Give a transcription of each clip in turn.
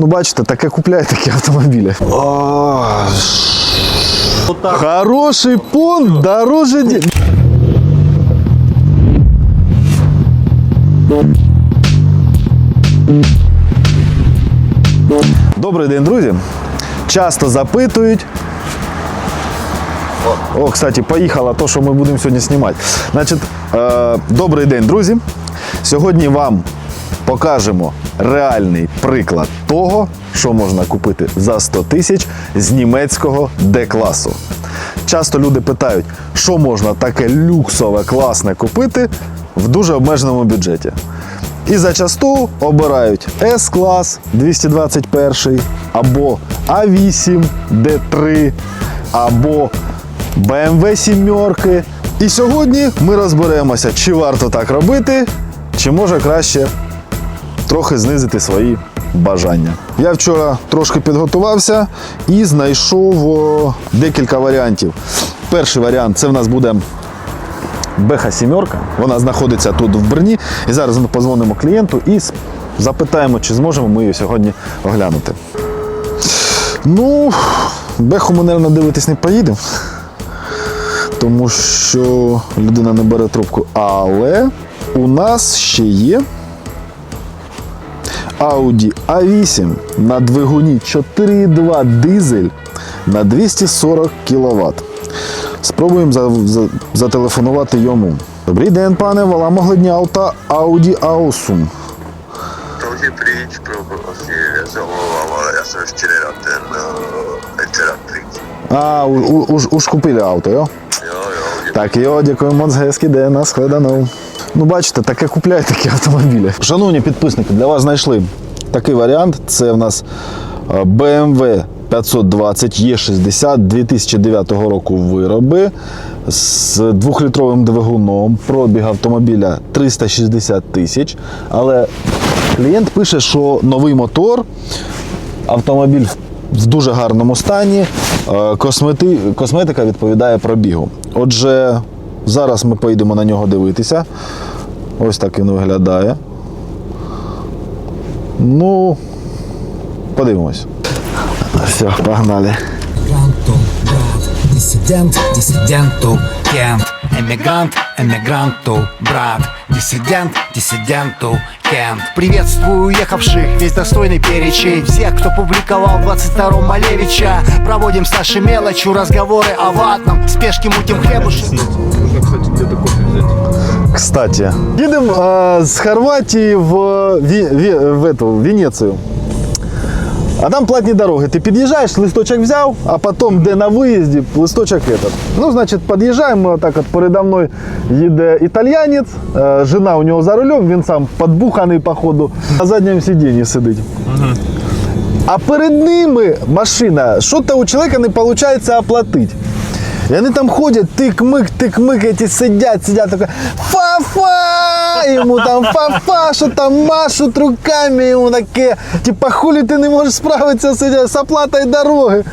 Ну, бачите, таке купляє такі автомобілі. Хороший понт, дороже. Добрий день, друзі. Часто запитують. О, кстати, поїхала то, що ми будемо сьогодні знімати. Значить, е, добрий день, друзі. Сьогодні вам покажемо реальний приклад того, що можна купити за 100 тисяч з німецького Д-класу. Часто люди питають, що можна таке люксове, класне купити в дуже обмеженому бюджеті. І зачасту обирають S-клас 221 або A8 D3, або BMW 7. І сьогодні ми розберемося, чи варто так робити, чи може краще трохи знизити свої бажання. Я вчора трошки підготувався і знайшов декілька варіантів. Перший варіант це в нас буде Беха сімерка. Вона знаходиться тут в Берні. І зараз ми позвонимо клієнту і запитаємо, чи зможемо ми її сьогодні оглянути. Ну, Беху ми, мабуть, дивитись не поїдемо. Тому що людина не бере трубку. Але у нас ще є Audi A8 на двигуні 4.2 дизель на 240 кВт. Спробуємо за, за, зателефонувати йому. Добрий день, пане, вала могли дня авто Audi A8. Този si zamlouval, já jsem ještě nedal ten uh, А, уж, уж купили авто, йо? Jo, jo, Так, йо, дякуємо, Моцгеський день, нас хледанув. Ну, бачите, таке купляють такі автомобілі. Шановні підписники, для вас знайшли такий варіант. Це в нас е, BMW 520 E60 2009 року вироби з двохлітровим двигуном. Пробіг автомобіля 360 тисяч. Але клієнт пише, що новий мотор, автомобіль в дуже гарному стані. е, Космети, косметика відповідає пробігу. Отже, зараз ми поїдемо на нього дивитися. Ось так він виглядає. Ну, подивимось. Все, погнали. Диссидент, диссиденту, кент Эмигрант, эмигранту, брат, диссидент, диссиденту, кент Приветствую уехавших, весь достойный перечень Всех, кто публиковал в 22-м Малевича Проводим с нашей мелочью разговоры о ватном Спешке мутим хлебушек Кстати, їдемо е, з Хорватії в, Ві, Ві, в, эту, в Венецію. А там платні дороги. Ти під'їжджаєш, листочок взяв, а потім, де на виїзді, листочок этот. Ну, значить, під'їжджаємо, отак от передо мною їде італіянець, е, жена у нього за рулем, він сам підбуханий, походу, на задньому сидінні сидить. А перед ними машина, що-то у чоловіка не виходить оплатити. І вони там ходять, тик-мик, тик-мик, ці сидять, сидять, таке фа-фа, йому там фа-фа, що там машуть руками, йому таке, типа хулі ти не можеш справитися з, з оплатою дороги.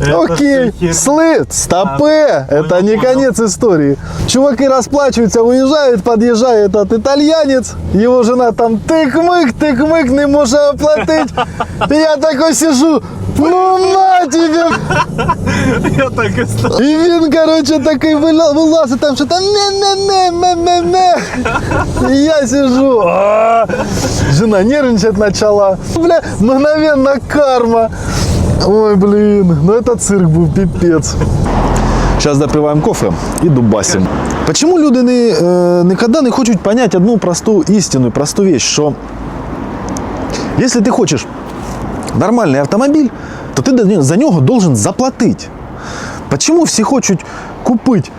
Окей, сли, стопе, это не конец истории. Чуваки расплачиваются, уезжают, подъезжает этот итальянец, его жена там тык-мык, тык-мык, не может оплатить. И я такой сижу, ну на тебе! Я так і став. І він, коротше, такий вила- вилазить там, що там не-не-не-не-не-не. І я сижу. а, Жена нервничать начала. Бля, мгновенно карма. Ой, блин, ну это цирк був, пипец. Сейчас допиваем кофе и дубасим. Почему люди не, э, никогда не хочуть понять одну просту истину, просту вещь, что если ты хочешь нормальный автомобиль, то ты за него должен заплатить. Почему все хотят купить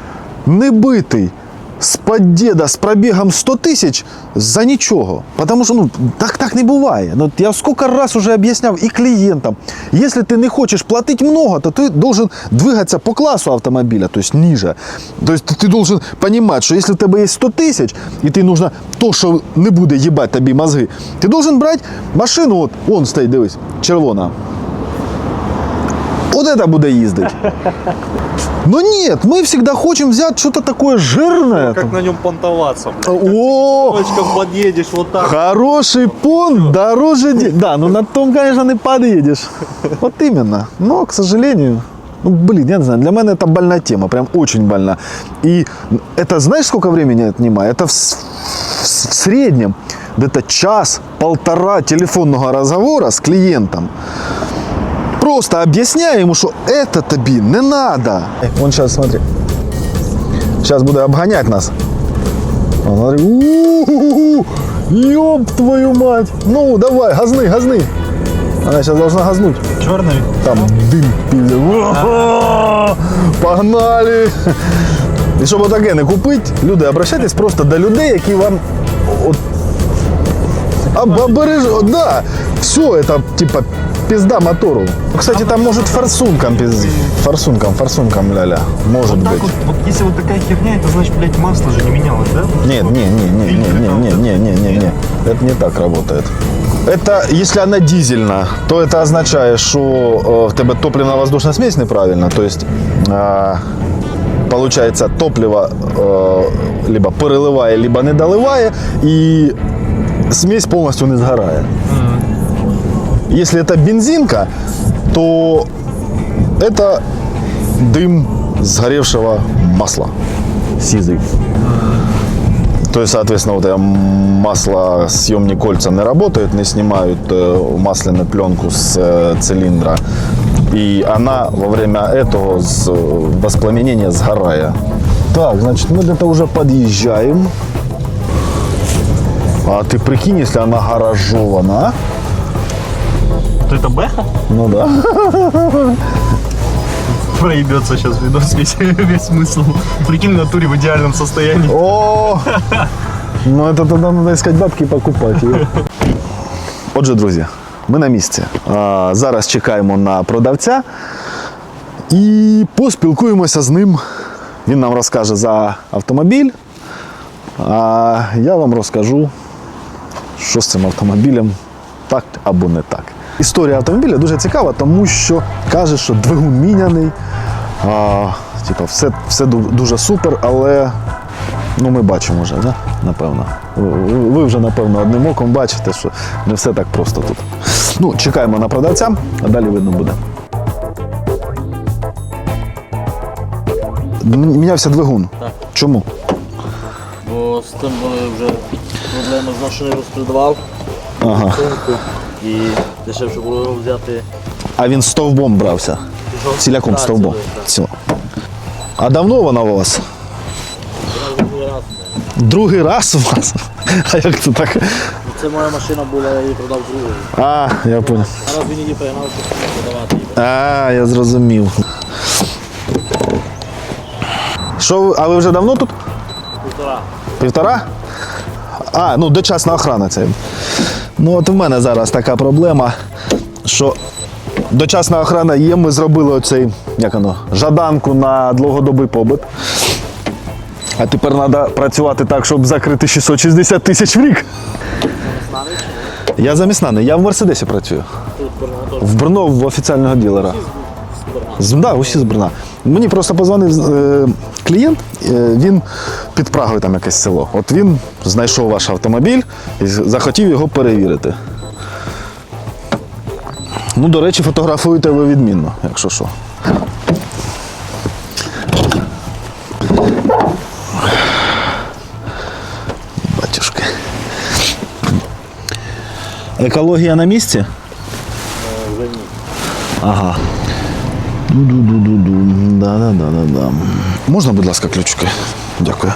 небитий з-під діда з пробігом 100 тисяч за нічого? Потому що ну, так, так не буває. Ну, я сколько раз уже об'ясняв і клієнтам. Якщо ти не хочеш платити много, то ти должен двигатися по класу автомобіля, то есть ниже. То ти должен понимать, що якщо в тебе є 100 тисяч, і ти нужно то, що не буде їбати тобі мозги, ти должен брати машину, от, вон стоїть, дивись, червона. От это буде їздити. Ну нет, мы всегда хотим взять что-то такое жирное. Как на нем понтоваться? О, подъедешь вот так. Хороший понт дороже... Да, ну на том, конечно, не подъедешь. Вот именно. Но, к сожалению, ну, блин, я не знаю, для меня это больная тема, прям очень больна. И это, знаешь, сколько времени отнимает? Это в, в в среднем где-то час-полтора телефонного разговора с клиентом Просто объясняю ему, что это тобі не надо. Он сейчас, смотри, сейчас буде обгонять нас. Он говорит, «У-у-у, ёб твою мать. Ну, давай, газны, газны. Она сейчас должна газнуть. Черный? Там дым пиздец. О, Погнали! І щоб таке не купити, люди, обращайтесь просто до людей, які вам от, об, обереж... Да, все, это типа пизда мотору. Кстати, там может форсунком, пиз... форсунком, форсунком, ля-ля, может Так быть. вот, вот если вот такая херня, это значит, блядь, масло же не менялось, да? Нет, не, не, не, не, не, не, не, не, не, не. Это не так работает. Это, если она дизельна, то это означает, что э, в тебе топливно-воздушная смесь неправильно. То есть, э, получается, топливо э, либо переливає, либо не доливає, и смесь полностью не сгорает. Если это бензинка, то это дым сгоревшего масла. Сизый. То есть, соответственно, вот это масло съемные кольца не работают, не снимают э, масляную пленку с э, цилиндра. И она во время этого воспламенения сгорая. Так, значит, мы где-то уже подъезжаем. А ты прикинь, если она гаражована. а? Вот это бэха? Ну да. Проебется сейчас видос, весь, весь смысл. Прикинь, в натуре в идеальном состоянии. О! Ну, это тогда надо искать бабки і покупати її. Отже, друзі, ми на місці. А, Зараз чекаємо на продавця і поспілкуємося з ним. Він нам розкаже за автомобіль. А я вам розкажу, що з цим автомобілем так або не так. Історія автомобіля дуже цікава, тому що каже, що двигун міняний. А, типа, все, все дуже супер, але ну, ми бачимо вже, да? напевно. Ви, вже, напевно, одним оком бачите, що не все так просто тут. Ну, чекаємо на продавця, а далі видно буде. Мінявся двигун. Так. Чому? Бо з тим були вже проблеми з машиною розпродавав Ага. і дешевше було взяти. А він стовбом брався. Ціляком Так, стовбом. цілий, так. Ціло. А давно вона у вас? Другий раз. Другий раз у вас? А як це так? Ну, Це моя машина була, я її продав другою. А, я понял. Зараз він її пригнав, щоб продавати її. А, я зрозумів. Що, ви- а ви вже давно тут? Півтора. Півтора? А, ну дочасна охрана це. Ну от в мене зараз така проблема, що дочасна охрана є, ми зробили оцей, як воно, жаданку на довгодобий побит. А тепер треба працювати так, щоб закрити 660 тисяч в рік. Я замість не я в Мерседесі працюю. В Брно в офіціального ділера. З, да, усі з Брна. Мені просто позвонив е, клієнт, е, він під Прагою там якесь село. От він знайшов ваш автомобіль і захотів його перевірити. Ну, до речі, фотографуєте ви відмінно, якщо що. Батюшки. Екологія на місці? Вже. Ага. Ду-ду-ду-ду-ду. Да-да-да-да-да. Можна, будь ласка, ключики? Дякую.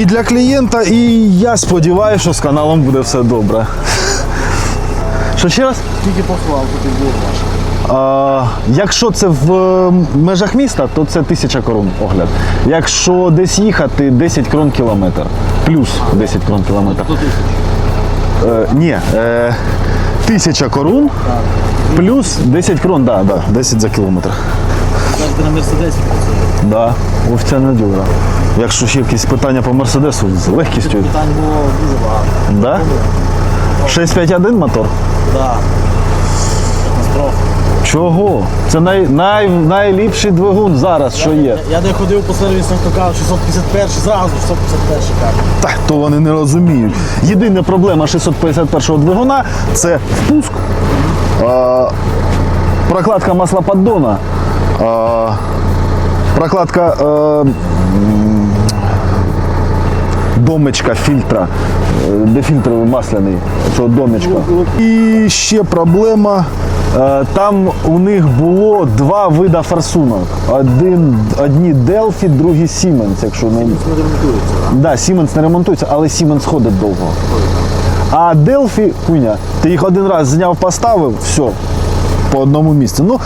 І для клієнта, і я сподіваюся, що з каналом буде все добре. Що ще раз? Скільки послав, тут ваш. А, якщо це в е, межах міста, то це 1000 крон огляд. Якщо десь їхати, 10 крон кілометр. Плюс 10 крон кілометр. Е, ні, е, 1000 корун плюс 10 крон, да, да, 10 за кілометр. Ти на Мерседесі працюєш. Да, дюра. Якщо ще якісь питання по Мерседесу, з легкістю. Питань було дуже багато. Да? 651 мотор? Да. Катастрофа. Чого? Це най, най, найліпший двигун зараз, що є. Я де ходив по сервісам, то кажуть, 651 зразу 651 кажуть. Так, то вони не розуміють. Єдина проблема 651-го двигуна це впуск, е, прокладка масла поддона, е, прокладка е, домичка фільтра, е, де масляний, цього домичка. І ще проблема. е, Там у них було два вида форсунок. Один, одні Delphi, другі Siemens, якщо не Не ремонтується. Да, Siemens не ремонтується, але Siemens ходить довго. А Delphi, хуйня, ти їх один раз зняв, поставив, все, по одному місцю. Ну,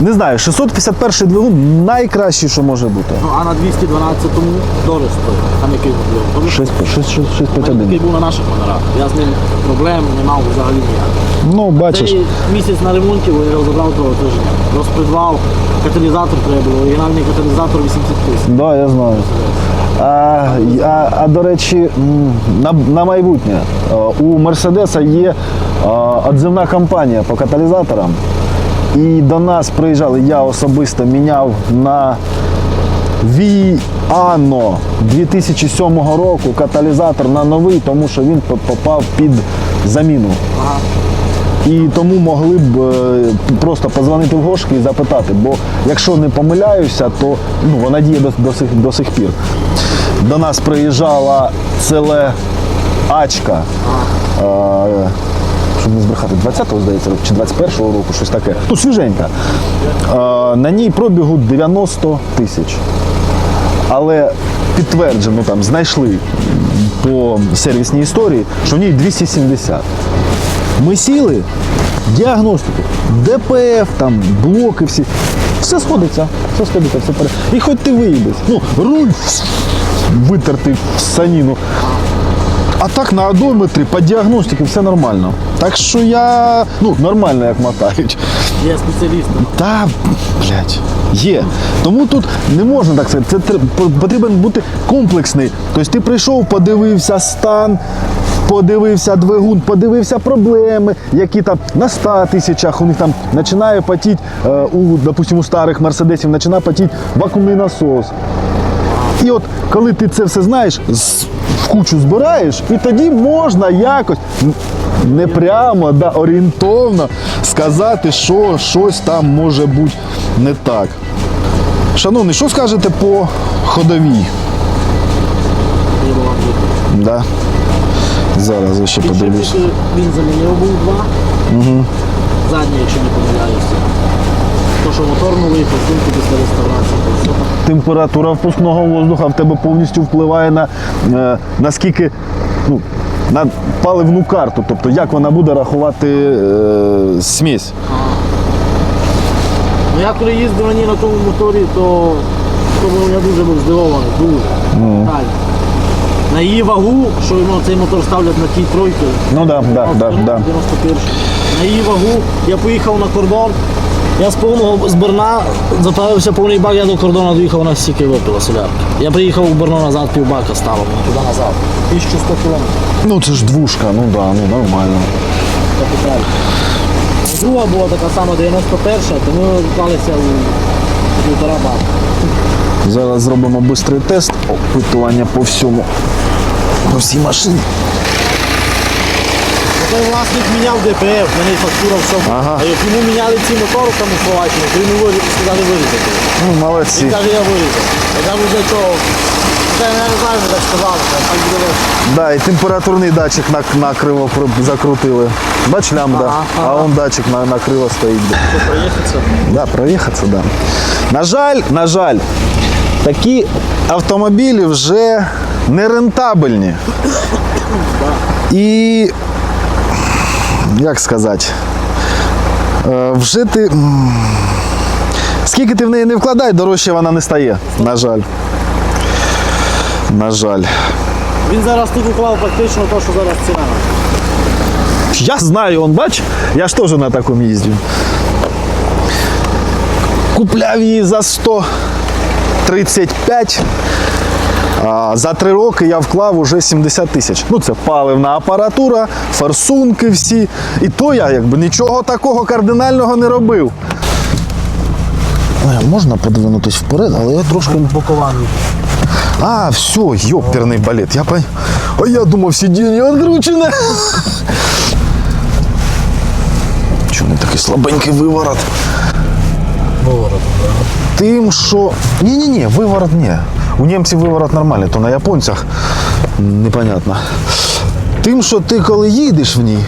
не знаю, 651 двигун найкращий, що може бути. Ну, а на 212-му дуже стоїть. Там який був. 651. який був на наших номерах. Я з ним проблем не мав взагалі ніяких. Ну, бачиш. Цей місяць на ремонті, бо я його забрав того тижня. Розпредвал, каталізатор треба було, оригінальний каталізатор 80 тисяч. Да, я знаю. А, а, а до речі, на, на майбутнє е, у Мерседеса є е, отзивна кампанія по каталізаторам. І до нас приїжджали, я особисто міняв на Віано 2007 року каталізатор на новий, тому що він по- попав під заміну. І тому могли б е, просто позвонити в Гошки і запитати, бо якщо не помиляюся, то ну, вона діє до, до, сих, до сих пір. До нас приїжджала целе Ачка. Е, щоб не збрехати, 20-го, здається, чи 21-го року, щось таке. Ну, свіженька. На ній пробігу 90 тисяч. Але підтверджено, там знайшли по сервісній історії, що в ній 270. Ми сіли, діагностику, ДПФ, там, блоки всі. Все сходиться, все сходиться, все пере. І хоч ти виїбись. Ну, руль витертий в саніну. А так на одометрі по діагностиці все нормально. Так що я ну, нормально як мотають. Є спеціалісти. Та, блядь, є. Тому тут не можна так сказати. Це потрібен бути комплексний. Тобто ти прийшов, подивився стан, подивився двигун, подивився проблеми, які там на 100 тисячах у них там починає потіти, е, у, допустим, у старих мерседесів починає потіти вакуумний насос. І от коли ти це все знаєш, в кучу збираєш, і тоді можна якось не прямо, да, орієнтовно сказати, що щось там може бути не так. Шановний, що скажете по ходовій? Да? Зараз я ще подивлюсь. Він замінив був два. Угу. Задній, якщо не помиляюся. То, що мотор новий, форсунки після реставрації, то все. Температура впускного воздуха в тебе повністю впливає на е, наскільки ну, на паливну карту, тобто як вона буде рахувати е, смесь. Ну я коли їздив раніше на тому моторі, то, то був- я дуже був здивований, дуже. Так. На її вагу, що ну, цей мотор ставлять на ті тройки, Ну так, да, да, да, да. 91. На її вагу я поїхав на кордон. Я з повного з Берна заправився повний бак, я до кордону доїхав на стільки випила солярки. Я приїхав у Берно назад, півбака ставив, ну, туди назад. 1100 кілометрів. Ну це ж двушка, ну да, ну нормально. Капіталь. Друга була така сама 91, то ми вклалися у півтора бака. Зараз зробимо швидкий тест опитування по всьому. По всій машині. Той власник міняв ДПФ, в мене фактура все. Ага. А як йому міняли ці мотори там у Словаччині, то він вирі- сказали вирізати. Ну, молодці. Він каже, я вирізав. Я кажу, для чого? Я не знаю, так сказали, так так буде легше. Да, і температурний датчик на, накриво при- закрутили. Бач лямбда, Ага, а он датчик на, накриво стоїть. Що, проїхатися? Да, проїхатися, да. На жаль, на жаль, такі автомобілі вже не рентабельні. І як сказати, Е, вжити. м, Скільки ти в неї не вкладай, дорожче вона не стає. На жаль. На жаль. Він зараз тут уклав фактично те, що зараз ціна. Я знаю, он бач, я ж теж на такому їздю. Купляв її за 135. А за три роки я вклав уже 70 тисяч. Ну, це паливна апаратура, форсунки всі. І то я якби нічого такого кардинального не робив. Ой, можна подвинутись вперед, але я трошки. Бокований. А, все, ёперный балет. Я пон... А я думав, сидіння откручене. Чому не такий слабенький виворот? Виворот. так. Тим, що. Ні-ні-ні, виворот ні. У німців виворот нормальний, то на японцях непонятно. Тим, що ти коли їдеш в ній,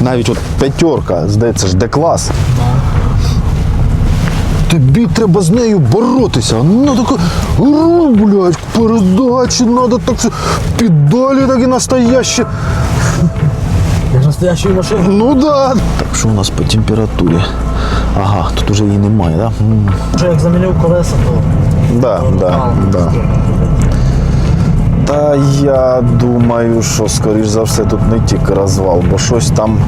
навіть от п'ятерка, здається ж, де-клас. Тобі треба з нею боротися. Ну така, «Ру, блядь, передачі треба так, все, педалі такі настоящі. Як настоящий машина. Ну да. Так, що у нас по температурі? Ага, тут уже її немає, да? М. Вже як замінив колеса, то Да, да, да. Та я думаю, що скоріш за все тут не тільки розвал, бо щось там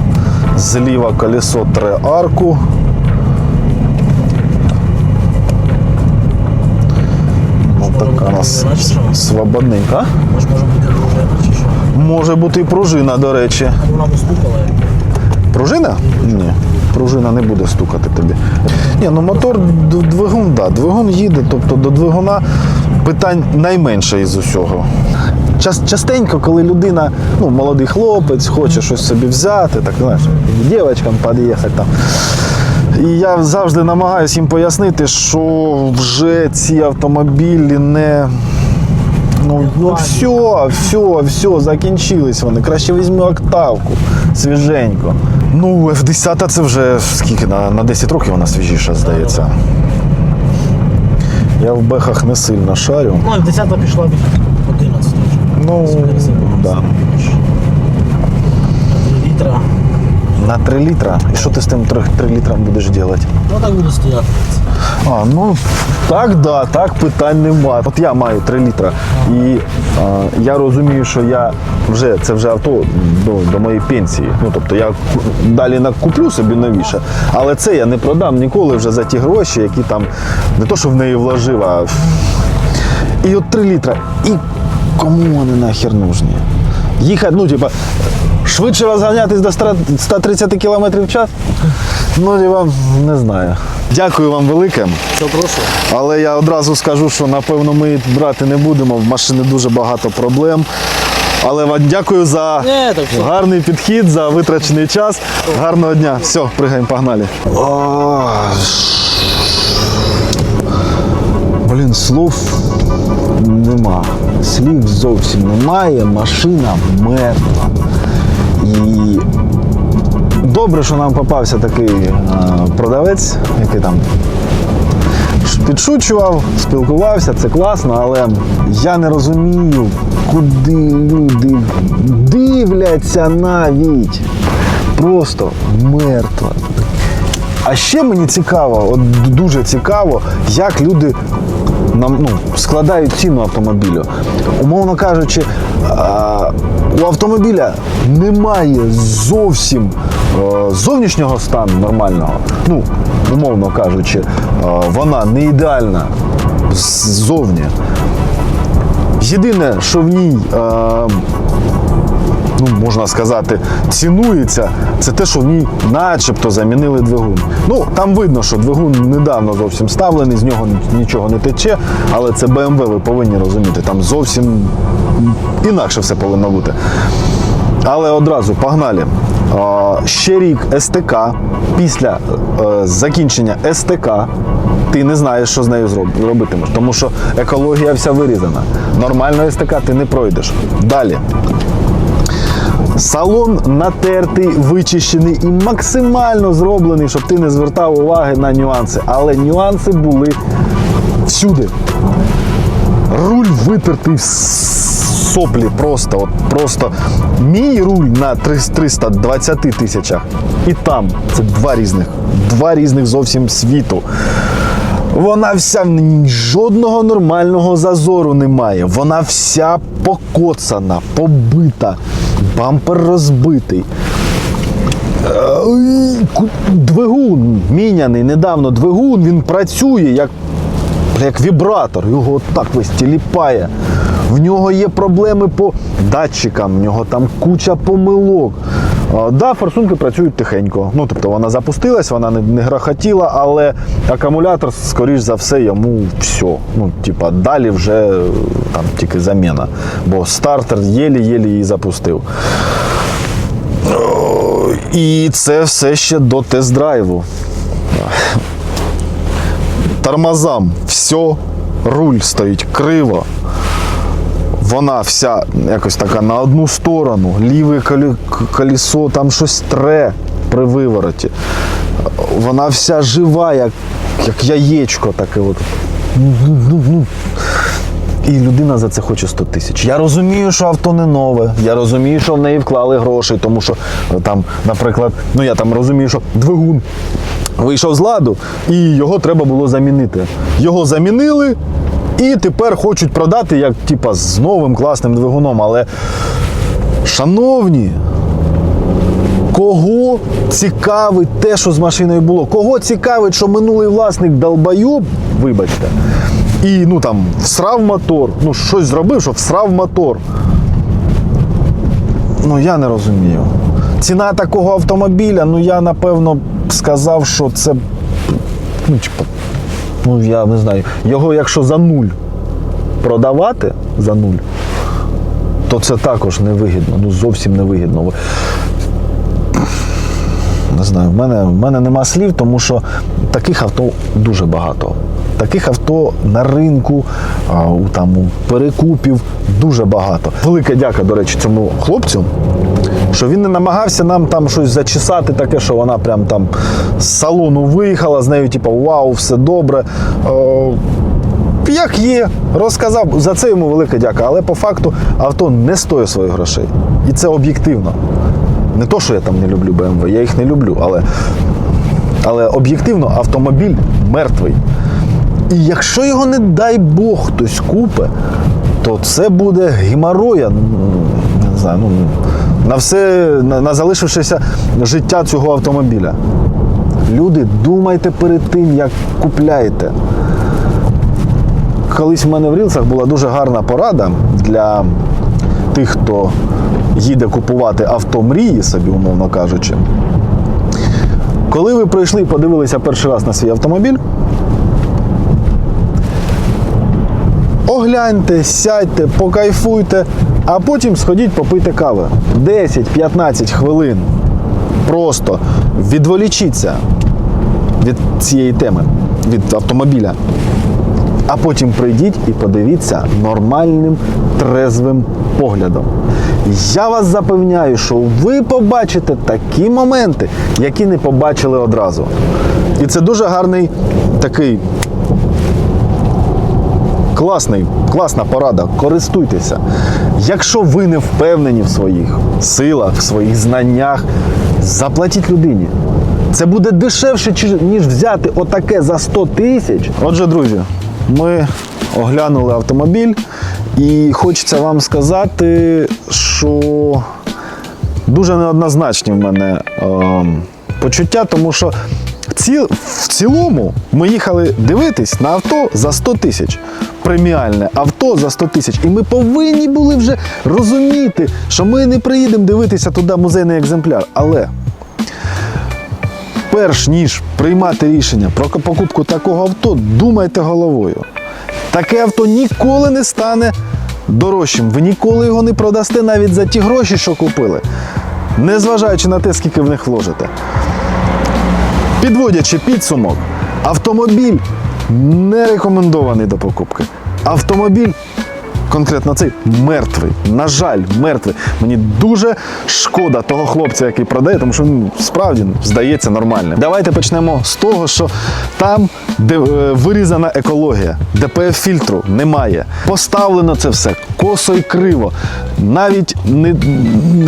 зліва колесо тре арку. Ну така у нас свободненька. може може бути пружина чи що. Може бути і пружина, до речі. Вона б стукала. Пружина? Ні. Пружина не буде стукати тобі. Ні, ну мотор двигун, да. Двигун їде, тобто до двигуна питань найменше із усього. Час, частенько, коли людина, ну, молодий хлопець, хоче щось собі взяти, так знаєш, дівчатам під'їхати там. І я завжди намагаюся їм пояснити, що вже ці автомобілі не. Ну, ну все, все, все, закінчились вони. Краще візьми октавку, свіженько. Ну, F10 це вже скільки? На, на 10 років вона свіжіша, здається. Я в бехах не сильно шарю. Ну, і 10 пішла від 11 вже. Ну, да. Літра. На 3 літра. І що ти з тим 3, 3 літрам будеш робити? Ну так буде стояти. А, ну так, да, так питань нема. От я маю 3 літра. І а, я розумію, що я вже це вже авто до, до моєї пенсії. Ну тобто я далі накуплю собі новіше. Але це я не продам ніколи вже за ті гроші, які там не то, що в неї вложив, а і от 3 літра. І кому вони нахер нужні? Їхати, ну, типа, швидше розганятись до 130 км в час? Ну, типа, не знаю. Дякую вам велике. Все, прошу. Але я одразу скажу, що напевно ми брати не будемо. В машини дуже багато проблем. Але вам дякую за Ні, так все. гарний підхід, за витрачений час. Гарного дня. Все, пригаємо, погнали. О, Блін, слов нема. Слів зовсім немає. Машина мертва. І добре, що нам попався такий е, продавець, який там підшучував, спілкувався, це класно, але я не розумію, куди люди дивляться навіть. Просто мертва. А ще мені цікаво, от дуже цікаво, як люди нам ну, складають ціну автомобілю. Умовно кажучи, у автомобіля немає зовсім зовнішнього стану нормального. Ну, умовно кажучи, е, вона не ідеальна ззовні. Єдине, що в ній. е, ну, можна сказати, цінується, це те, що в ній начебто замінили двигун. Ну, там видно, що двигун недавно зовсім ставлений, з нього нічого не тече, але це BMW, ви повинні розуміти, там зовсім інакше все повинно бути. Але одразу погнали. Ще рік СТК, після е, закінчення СТК, ти не знаєш, що з нею робитимеш, тому що екологія вся вирізана. Нормально СТК ти не пройдеш. Далі. Салон натертий, вичищений і максимально зроблений, щоб ти не звертав уваги на нюанси. Але нюанси були всюди. Руль витертий соплі просто, от просто мій руль на 320 тисячах. І там це два різних, два різних зовсім світу. Вона вся жодного нормального зазору немає. Вона вся покоцана, побита, бампер розбитий. Е, Двигун міняний недавно. Двигун він працює як, як вібратор. Його так весь тіліпає. В нього є проблеми по датчикам, в нього там куча помилок. Да, форсунки працюють тихенько. Ну, тобто вона запустилась, вона не, не грохотіла, але акумулятор, скоріш за все, йому все. Ну, типа, далі вже е, там тільки заміна. Бо стартер єлі-єлі її запустив. І це все ще до тест-драйву. Тормозам все, руль стоїть криво. Вона вся якось така на одну сторону, ліве колесо, там щось тре при вивороті. Вона вся жива, як, як яєчко таке. От. І людина за це хоче 100 тисяч. Я розумію, що авто не нове. Я розумію, що в неї вклали гроші, тому що е, там, наприклад, ну я там розумію, що двигун вийшов з ладу, і його треба було замінити. Його замінили, і тепер хочуть продати як типа з новим класним двигуном. Але, шановні, Кого цікавить те, що з машиною було? Кого цікавить, що минулий власник долбойоб, вибачте, і ну там всрав мотор, ну щось зробив, що всрав мотор. Ну я не розумію. Ціна такого автомобіля, ну я напевно сказав, що це. Ну, типу, ну я не знаю. Його якщо за нуль продавати за нуль, то це також невигідно. Ну зовсім невигідно. Ви- не знаю, в мене, в мене нема слів, тому що таких авто дуже багато. Таких авто на ринку, а, у, там, у перекупів дуже багато. Велика дяка, до речі, цьому хлопцю, що він не намагався нам там щось зачесати, таке, що вона прям там з салону виїхала, з нею, типу, вау, все добре. Е, як є, розказав, за це йому велика дяка. Але по факту авто не стоїть своїх грошей. І це об'єктивно. Не то, що я там не люблю BMW, я їх не люблю, але, але об'єктивно автомобіль мертвий. І якщо його, не дай Бог, хтось купе, то це буде геморроя, не знаю, ну, на все, на, на залишившеся життя цього автомобіля. Люди, думайте перед тим, як купляєте. Колись в мене в Рілсах була дуже гарна порада для тих, хто їде купувати авто мрії собі, умовно кажучи. Коли ви прийшли і подивилися перший раз на свій автомобіль, огляньте, сядьте, покайфуйте, а потім сходіть попийте кави. 10-15 хвилин. Просто відволічіться від цієї теми, від автомобіля. А потім прийдіть і подивіться нормальним трезвим поглядом. Я вас запевняю, що ви побачите такі моменти, які не побачили одразу. І це дуже гарний такий класний, класна порада. Користуйтеся. Якщо ви не впевнені в своїх силах, в своїх знаннях, заплатіть людині. Це буде дешевше, ніж взяти отаке за 100 тисяч. Отже, друзі, ми оглянули автомобіль, і хочеться вам сказати, що дуже неоднозначні в мене ем, почуття, тому що в цілому ми їхали дивитись на авто за 100 тисяч. Преміальне авто за 100 тисяч. І ми повинні були вже розуміти, що ми не приїдемо дивитися туди музейний екземпляр. Але перш ніж приймати рішення про покупку такого авто, думайте головою. Таке авто ніколи не стане дорожчим. Ви ніколи його не продасте навіть за ті гроші, що купили, незважаючи на те, скільки в них вложите. Підводячи підсумок, автомобіль не рекомендований до покупки. Автомобіль конкретно цей мертвий. На жаль, мертвий. Мені дуже шкода того хлопця, який продає, тому що він справді здається нормальним. Давайте почнемо з того, що там, де е, вирізана екологія, ДПФ фільтру немає. Поставлено це все косо і криво. Навіть не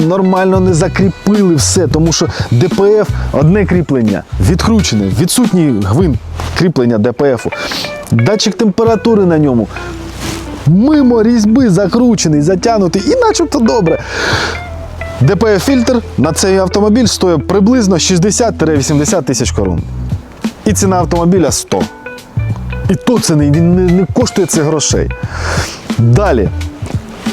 нормально не закріпили все, тому що ДПФ одне кріплення відкручене, відсутній гвинт кріплення ДПФу. Датчик температури на ньому мимо різьби закручений, затягнутий, і начебто добре. ДПФ-фільтр на цей автомобіль стоїть приблизно 60-80 тисяч корон. І ціна автомобіля 100. І то це не, він не, не коштує цих грошей. Далі.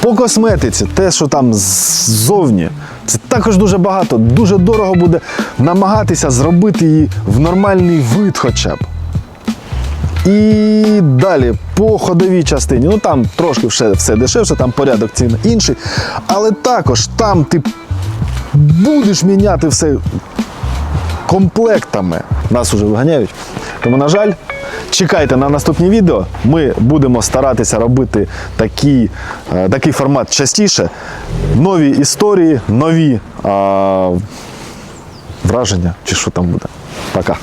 По косметиці, те, що там ззовні, це також дуже багато. Дуже дорого буде намагатися зробити її в нормальний вид хоча б. І далі по ходовій частині. Ну там трошки все, все дешевше, там порядок цін інший. Але також там ти будеш міняти все комплектами. Нас уже виганяють. Тому, на жаль, чекайте на наступні відео. Ми будемо старатися робити такі, е, такий формат частіше. Нові історії, нові а, враження, чи що там буде. Пока.